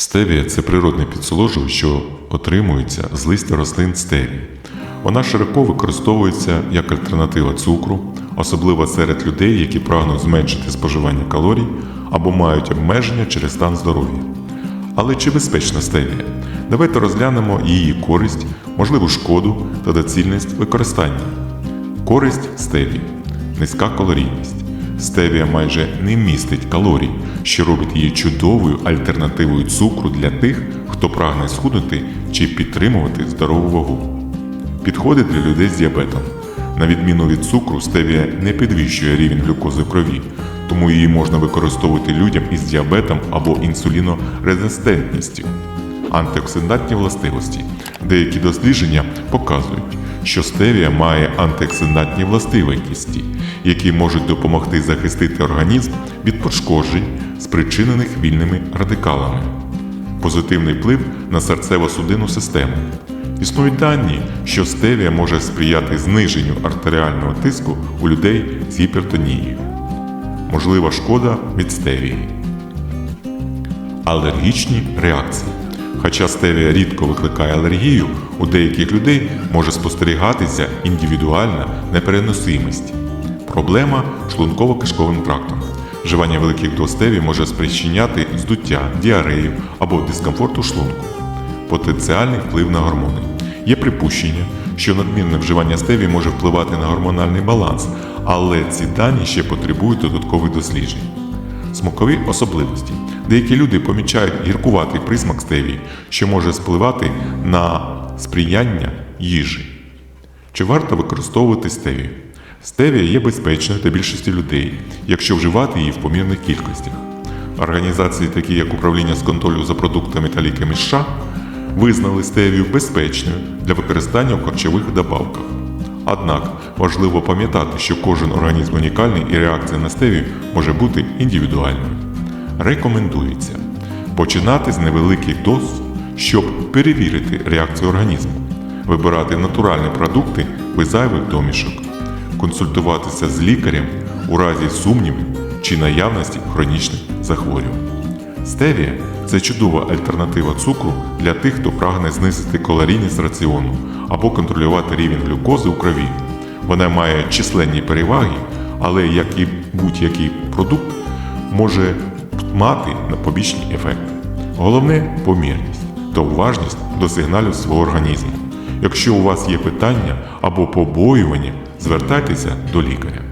Стевія це природне підсоложувач, що отримується з листя рослин стевії. Вона широко використовується як альтернатива цукру, особливо серед людей, які прагнуть зменшити споживання калорій або мають обмеження через стан здоров'я. Але чи безпечна стевія? Давайте розглянемо її користь, можливу шкоду та доцільність використання. Користь стевії низька калорійність. Стевія майже не містить калорій, що робить її чудовою альтернативою цукру для тих, хто прагне схуднути чи підтримувати здорову вагу. Підходить для людей з діабетом. На відміну від цукру, стевія не підвищує рівень глюкози в крові, тому її можна використовувати людям із діабетом або інсулінорезистентністю. Антиоксидантні властивості. Деякі дослідження показують, що стевія має антиоксидантні властивості, які можуть допомогти захистити організм від пошкоджень, спричинених вільними радикалами. Позитивний вплив на серцево-судинну систему. Існують дані, що стевія може сприяти зниженню артеріального тиску у людей з гіпертонією. Можлива шкода від стевії. Алергічні реакції. Хоча стевія рідко викликає алергію, у деяких людей може спостерігатися індивідуальна непереносимість. Проблема шлунково-кишковим трактом. Вживання великих доз стевії може спричиняти здуття, діарею або дискомфорт у шлунку. Потенціальний вплив на гормони. Є припущення, що надмірне вживання стевії може впливати на гормональний баланс, але ці дані ще потребують додаткових досліджень. Смакові особливості. Деякі люди помічають гіркуватий присмак стевії, що може впливати на сприяння їжі. Чи варто використовувати стевію? Стевія є безпечною для більшості людей, якщо вживати її в помірних кількостях. Організації, такі як Управління з контролю за продуктами та ліками США, визнали стевію безпечною для використання в харчових добавках. Однак важливо пам'ятати, що кожен організм унікальний і реакція на стевію може бути індивідуальною. Рекомендується починати з невеликих доз, щоб перевірити реакцію організму, вибирати натуральні продукти без зайвих домішок, консультуватися з лікарем у разі сумнівів чи наявності хронічних захворювань. Стевія це чудова альтернатива цукру для тих, хто прагне знизити калорійність раціону або контролювати рівень глюкози у крові. Вона має численні переваги, але як і будь-який продукт може мати побічні ефекти. Головне помірність та уважність до сигналів свого організму. Якщо у вас є питання або побоювання, звертайтеся до лікаря.